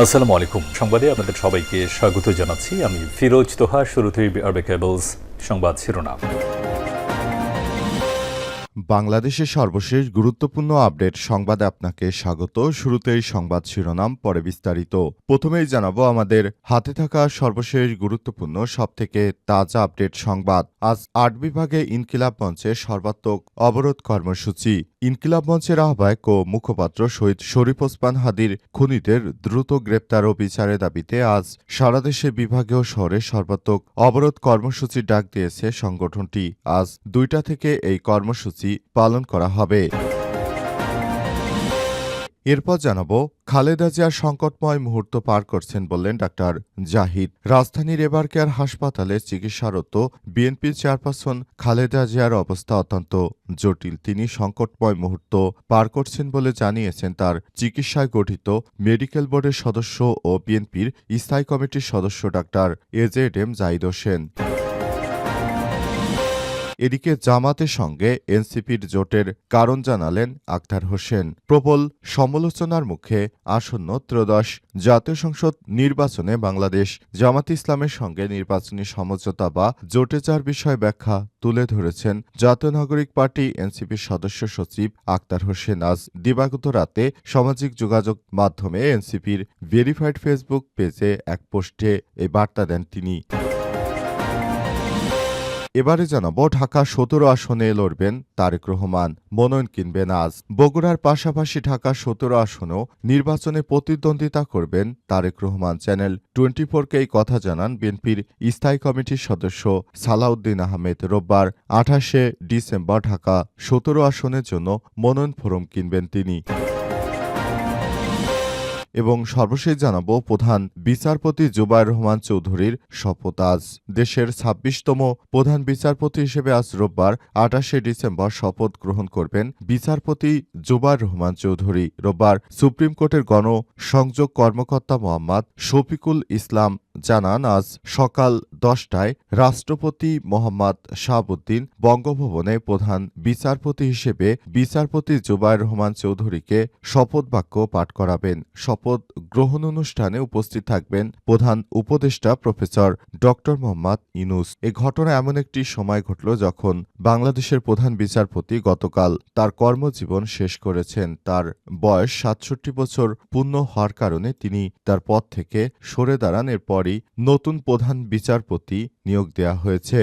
আসসালামু আলাইকুম। সংবাদে আপনাদের সবাইকে স্বাগত জানাচ্ছি। আমি ফিরোজ তোহা, শুরুতেই আরবে কেবলস সংবাদ শিরোনাম। বাংলাদেশের সর্বশেষ গুরুত্বপূর্ণ আপডেট সংবাদে আপনাকে স্বাগত। শুরুতেই সংবাদ শিরোনাম, পরে বিস্তারিত। প্রথমেই জানাব আমাদের হাতে থাকা সর্বশেষ গুরুত্বপূর্ণ, সবথেকে তাজা আপডেট সংবাদ। আজ আট বিভাগে ইনকিলাব মঞ্চের সর্বাত্মক অবরোধ কর্মসূচি। ইনকিলাব মঞ্চের আহ্বায়ক ও মুখপাত্র শহীদ শরীফ ওসমান হাদির খুনিদের দ্রুত গ্রেপ্তার ও বিচারের দাবিতে আজ সারা দেশে বিভাগীয় শহরে সর্বাত্মক অবরোধ কর্মসূচির ডাক দিয়েছে সংগঠনটি। আজ দুইটা থেকে এই কর্মসূচি পালন করা হবে। এরপর জানাব, খালেদা জিয়ার সংকটময় মুহূর্ত পার করছেন বললেন ডাক্তার জাহিদ। রাজধানীর এবার কেয়ার হাসপাতালে চিকিৎসারত বিএনপি চেয়ারপারসন খালেদা জিয়ার অবস্থা অত্যন্ত জটিল। তিনি সংকটময় মুহূর্ত পার করছেন বলে জানিয়েছেন তার চিকিৎসায় গঠিত মেডিকেল বোর্ডের সদস্য ও বিএনপির স্থায়ী কমিটির সদস্য doctor AZ M Zahid Hossain. এদিকে জামাতের সঙ্গে এনসিপির জোটের কারণ জানালেন আক্তার হোসেন। প্রবল সমালোচনার মুখে আসন্ন ত্রয়োদশ জাতীয় সংসদ নির্বাচনে বাংলাদেশ জামাত ইসলামের সঙ্গে নির্বাচনী সমঝোতা বা জোটে চার বিষয় ব্যাখ্যা তুলে ধরেছেন জাতীয় নাগরিক পার্টি এনসিপির সদস্য সচিব আক্তার হোসেন। আজ দিবাগত রাতে সামাজিক যোগাযোগ মাধ্যমে এনসিপির ভেরিফাইড ফেসবুক পেজে এক পোস্টে এই বার্তা দেন তিনি। এবারে জানাব, ঢাকা সতেরো আসনে লড়বেন তারেক রহমান, মনোনয়ন কিনবেন আজ। বগুড়ার পাশাপাশি ঢাকা সতেরো আসনেও নির্বাচনে প্রতিদ্বন্দ্বিতা করবেন তারেক রহমান চ্যানেল। টোয়েন্টি ফোরকে এই কথা জানান বিএনপির স্থায়ী কমিটির সদস্য সালাউদ্দিন আহমেদ রোববার, আঠাশে ডিসেম্বর ঢাকা সতেরো আসনের জন্য মনোনয়ন ফোরম কিনবেন তিনি। এবং সর্বশেষ জানাব প্রধান বিচারপতি জুবাইর রহমান চৌধুরীর শপথ আজ। দেশের ছাব্বিশতম প্রধান বিচারপতি হিসেবে আজ রোববার আটাশে ডিসেম্বর শপথ গ্রহণ করবেন বিচারপতি জুবাইর রহমান চৌধুরী। রোববার সুপ্রিম কোর্টের গণ সংযোগ কর্মকর্তা মোহাম্মদ শফিকুল ইসলাম জানান, আজ সকাল দশটায় রাষ্ট্রপতি মোহাম্মদ শাহাবুদ্দিন বঙ্গভবনে প্রধান বিচারপতি হিসেবে বিচারপতি জুবাইর রহমান চৌধুরীকে শপথ বাক্য পাঠ করাবেন। শপথ গ্রহণ অনুষ্ঠানে উপস্থিত থাকবেন প্রধান উপদেষ্টা প্রফেসর ড. মোহাম্মদ ইনুস এ ঘটনা এমন একটি সময় ঘটল যখন বাংলাদেশের প্রধান বিচারপতি গতকাল তার কর্মজীবন শেষ করেছেন। তার বয়স সাতষট্টি বছর পূর্ণ হওয়ার কারণে তিনি তার পদ থেকে সরে দাঁড়ান। এরপরই নতুন প্রধান বিচারপতি নিয়োগ দেয়া হয়েছে।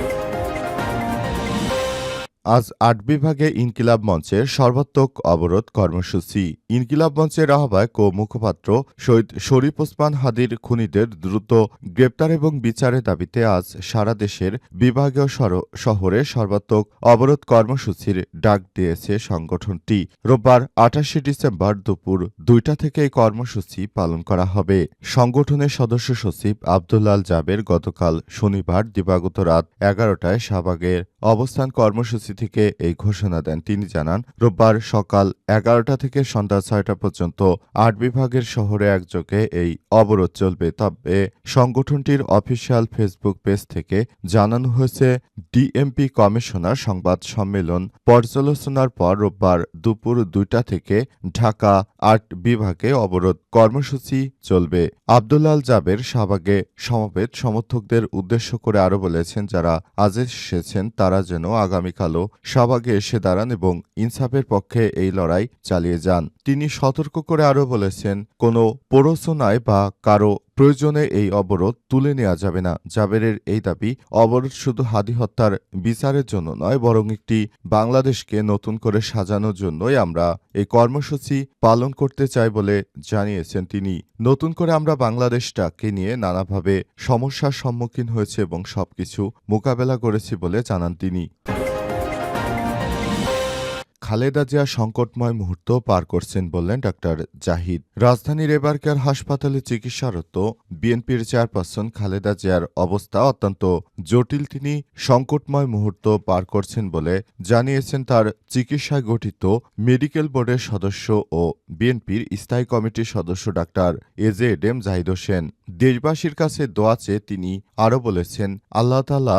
আজ আট বিভাগে ইনকিলাব মঞ্চের সর্বাত্মক অবরোধ কর্মসূচি। ইনকিলাব মঞ্চের আহ্বায়ক ও মুখপাত্র শহীদ শরীফ ওসমান হাদির খুনিদের দ্রুত গ্রেপ্তার এবং বিচারের দাবিতে আজ সারা দেশের বিভাগীয় শহরে সর্বাত্মক অবরোধ কর্মসূচির ডাক দিয়েছে সংগঠনটি। রোববার আঠাশে ডিসেম্বর দুপুর দুইটা থেকে এই কর্মসূচি পালন করা হবে। সংগঠনের সদস্য সচিব আবদুল্লাল জাবের গতকাল শনিবার দিবাগত রাত এগারোটায় শাহবাগের অবস্থান কর্মসূচি থেকে এই ঘোষণা দেন। তিনি জানান, রোববার সকাল এগারোটা থেকে সন্ধ্যা ছয়টা পর্যন্ত আট বিভাগের শহরে একযোগে এই অবরোধ চলবে। তবে সংগঠনটির অফিসিয়াল ফেসবুক পেজ থেকে জানানো হয়েছে, ডিএমপি কমিশনার সংবাদ সম্মেলন পর্যালোচনার পর রোববার দুপুর দুইটা থেকে ঢাকা আট বিভাগে অবরোধ কর্মসূচি চলবে। আবদুল্লাল জাবের শাহবাগে সমবেত সমর্থকদের উদ্দেশ্য করে আরও বলেছেন, যারা আজ এসেছেন তারা যেন আগামীকালও শাহবাগে এসে দাঁড়ান এবং ইনসাফের পক্ষে এই লড়াই চালিয়ে যান। তিনি সতর্ক করে আরও বলেছেন, কোনো প্ররোচনায় বা কারও প্রয়োজনে এই অবরোধ তুলে নেওয়া যাবে না। জাবেরের এই দাবি অবরোধ শুধু হাদি হত্যার বিচারের জন্য নয়, বরং একটি বাংলাদেশকে নতুন করে সাজানোর জন্যই আমরা এই কর্মসূচি পালন করতে চাই বলে জানিয়েছেন তিনি। নতুন করে আমরা বাংলাদেশটাকে নিয়ে নানাভাবে সমস্যার সম্মুখীন হয়েছে এবং সবকিছু মোকাবেলা করেছি বলে জানান তিনি। খালেদা জিয়া সংকটময় মুহূর্ত পার করছেন বললেন ডাক্তার জাহিদ। রাজধানীর এবারকার হাসপাতালে চিকিৎসারত বিএনপির চেয়ারপারসন খালেদা জিয়ার অবস্থা অত্যন্ত জটিল। তিনি সংকটময় মুহূর্ত পার করছেন বলে জানিয়েছেন তার চিকিৎসায় গঠিত মেডিকেল বোর্ডের সদস্য ও বিএনপির স্থায়ী কমিটির সদস্য ডাক্তার এজে এডেম জাহিদ হোসেন। দেশবাসীর কাছে দোয়া চেয়ে তিনি আরও বলেছেন, আল্লাহ তালা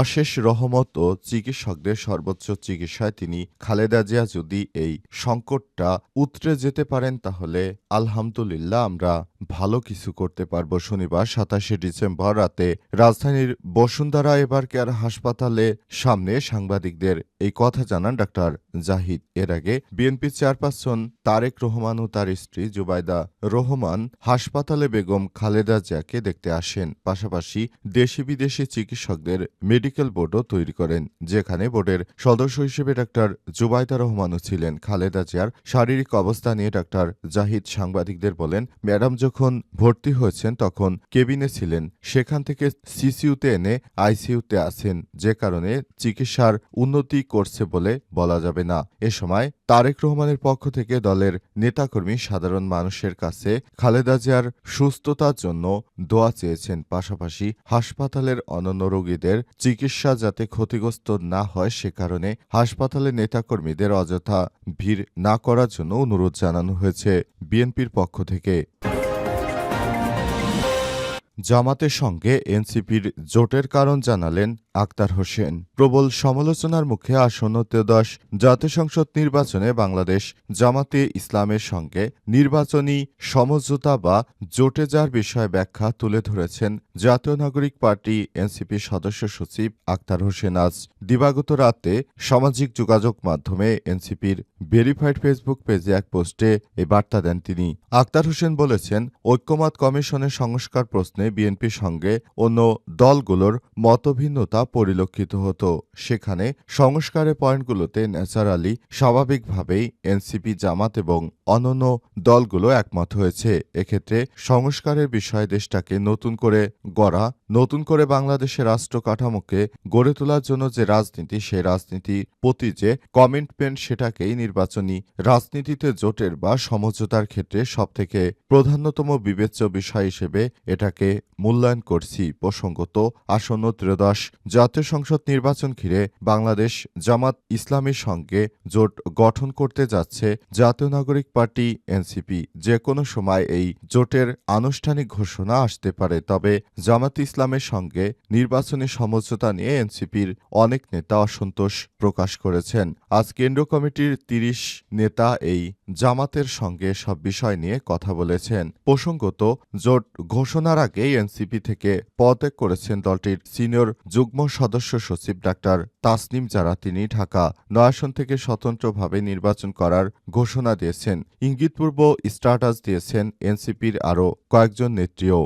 অশেষ রহমত ও চিকিৎসকদের সর্বোচ্চ চিকিৎসায় তিনি খালেদা জিয়া যদি এই সংকটটা উতরে যেতে পারেন, তাহলে আলহামদুলিল্লাহ আমরা ভালো কিছু করতে পারব। শনিবার সাতাশে ডিসেম্বর রাতে রাজধানীর বসুন্ধরা এবার কেয়ার হাসপাতালে সামনে সাংবাদিকদের এই কথা জানান ডাক্তার জাহিদ। এর আগে বিএনপি চেয়ারপারসন তারেক রহমান ও তার স্ত্রী জুবাইদা রহমান হাসপাতালে বেগম খালেদা জিয়াকে দেখতে আসেন। পাশাপাশি দেশি বিদেশি চিকিৎসকদের মেডিকেল বোর্ডও তৈরি করেন, যেখানে বোর্ডের সদস্য হিসেবে ডাক্তার জুবাইদা রহমানও ছিলেন খালেদা জিয়ার শারীরিক অবস্থা নিয়ে ডাক্তার জাহিদ সাংবাদিকদের বলেন, ম্যাডাম যখন ভর্তি হয়েছেন তখন কেবিনে ছিলেন, সেখান থেকে সিসিউতে এনে আইসিইউতে আছেন, যে কারণে চিকিৎসার উন্নতি করছে বলে বলা যাবে না। এ সময় তারেক রহমানের পক্ষ থেকে দলের নেতাকর্মী সাধারণ মানুষের কাছে খালেদা জিয়ার সুস্থতার জন্য দোয়া চেয়েছেন। পাশাপাশি হাসপাতালের অনন্য রোগীদের চিকিৎসা যাতে ক্ষতিগ্রস্ত না হয় সে কারণে হাসপাতালের নেতাকর্মীদের অযথা ভিড় না করার জন্য অনুরোধ জানানো হয়েছে বিএনপির পক্ষ থেকে। জামাতের সঙ্গে এনসিপির জোটের কারণ জানালেন আক্তার হোসেন। প্রবল সমালোচনার মুখে আসন্ন ত্রয়োদশ জাতীয় সংসদ নির্বাচনে বাংলাদেশ জামাতে ইসলামের সঙ্গে নির্বাচনী সমঝোতা বা জোটে যার বিষয়ে ব্যাখ্যা তুলে ধরেছেন জাতীয় নাগরিক পার্টি এনসিপির সদস্য সচিব আক্তার হোসেন। আজ দিবাগত রাতে সামাজিক যোগাযোগ মাধ্যমে এনসিপির ভেরিফাইড ফেসবুক পেজে এক পোস্টে এই বার্তা দেন তিনি। আক্তার হোসেন বলেছেন, ঐক্যমত কমিশনের সংস্কার প্রশ্নে বিএনপির সঙ্গে অন্য দলগুলোর মতভিন্নতা পরিলক্ষিত হতো। সেখানে সংস্কারের পয়েন্টগুলোতে ন্যাচারালি স্বাভাবিকভাবেই এনসিপি জামাত এবং অন্যান্য দলগুলো একমত হয়েছে। এক্ষেত্রে সংস্কারের বিষয়ে দেশটাকে নতুন করে গড়া, নতুন করে বাংলাদেশের রাষ্ট্র কাঠামোকে গড়ে তোলার জন্য যে রাজনীতি, সেই রাজনীতি প্রতি যে কমিটমেন্ট সেটাকেই নির্বাচনী রাজনীতিতে জোটের বা সমঝোতার ক্ষেত্রে সবথেকে প্রধানতম বিবেচ্য বিষয় হিসেবে এটাকে মূল্যায়ন করছি প্রসঙ্গত আসন্ন ত্রয়োদশ জাতীয় সংসদ নির্বাচন ঘিরে বাংলাদেশ জামাত ইসলামীর সঙ্গে জোট গঠন করতে যাচ্ছে জাতীয় নাগরিক পার্টি, এনসিপি। যে কোনো সময় এই জোটের আনুষ্ঠানিক ঘোষণা আসতে পারে, তবে জামাত ইসলামের সঙ্গে নির্বাচনী সমঝোতা নিয়ে এনসিপির অনেক নেতা অসন্তোষ প্রকাশ করেছেন। আজ কেন্দ্র কমিটির তিরিশ নেতা এই জামাতের সঙ্গে সব বিষয় নিয়ে কথা বলেছেন। প্রসঙ্গত জোট ঘোষণার আগেই এনসিপি থেকে পদত্যাগ করেছেন দলটির সিনিয়র যুগ্ম সদস্য সচিব ডাক্তার তাসনিম যারা তিনি ঢাকা নয়াসন থেকে স্বতন্ত্রভাবে নির্বাচন করার ঘোষণা দিয়েছেন। ইঙ্গিতপূর্ব স্ট্যাটাস দিয়েছেন এনসিপির আরও কয়েকজন নেত্রীও।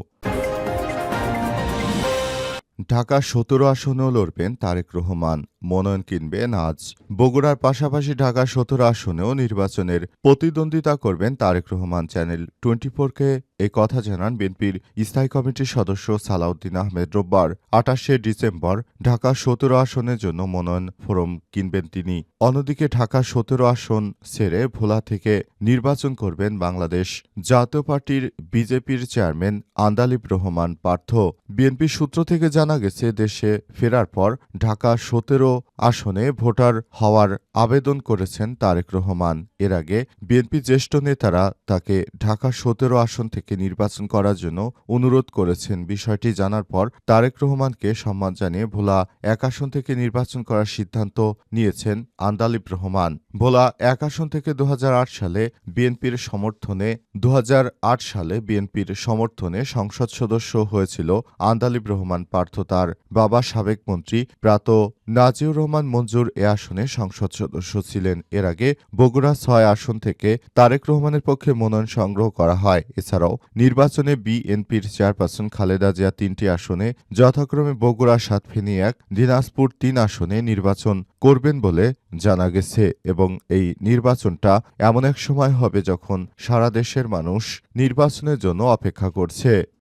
ঢাকা সতেরো আসনেও লড়বেন তারেক রহমান। মনোনয়ন কিনবেন আজ। বগুড়ার পাশাপাশি ঢাকা সতেরো আসনেও নির্বাচনের প্রতিদ্বন্দ্বিতা করবেন তারেক রহমান চ্যানেল টোয়েন্টি ফোরকে এই কথা জানান বিএনপির স্থায়ী কমিটির সদস্য সালাউদ্দিন আহমেদ রোববার আটাশে ডিসেম্বর ঢাকা সতেরো আসনের জন্য মনোনয়ন ফোরাম কিনবেন তিনি। অন্যদিকে ঢাকা সতেরো আসন ছেড়ে ভোলা থেকে নির্বাচন করবেন বাংলাদেশ জাতীয় পার্টির বিজেপির চেয়ারম্যান আন্দালিব রহমান পার্থ। বিএনপি সূত্র থেকে জানা গেছে, দেশে ফেরার পর ঢাকা সতেরো আসনে ভোটার হওয়ার আবেদন করেছেন তারেক রহমান। এর আগে বিএনপি জ্যেষ্ঠ নেতারা তাকে ঢাকা সতেরো আসন থেকে নির্বাচন করার জন্য অনুরোধ করেছেন। বিষয়টি জানার পর তারেক রহমানকে সম্মান জানিয়ে ভোলা এক আসন থেকে নির্বাচন করার সিদ্ধান্ত নিয়েছেন আন্দালিব রহমান। ভোলা এক আসন থেকে দু হাজার আট সালে বিএনপির সমর্থনে দু হাজার আট সালে বিএনপির সমর্থনে সংসদ সদস্য হয়েছিল আন্দালিব রহমান পার্থ তার বাবা সাবেক মন্ত্রী প্রাত নাজিউর রহমান মঞ্জুর এ আসনে সংসদ সদস্য ছিলেন। এর আগে বগুড়া ছয় আসন থেকে তারেক রহমানের পক্ষে মনোনয়ন সংগ্রহ করা হয়। এছাড়াও নির্বাচনে বিএনপির চেয়ারপারসন খালেদা জিয়া তিনটি আসনে, যথাক্রমে বগুড়া সাত, ফেনী এক, দিনাজপুর তিন আসনে নির্বাচন করবেন বলে জানা গেছে এবং এই নির্বাচনটা এমন এক সময় হবে যখন সারা দেশের মানুষ নির্বাচনের জন্য অপেক্ষা করছে।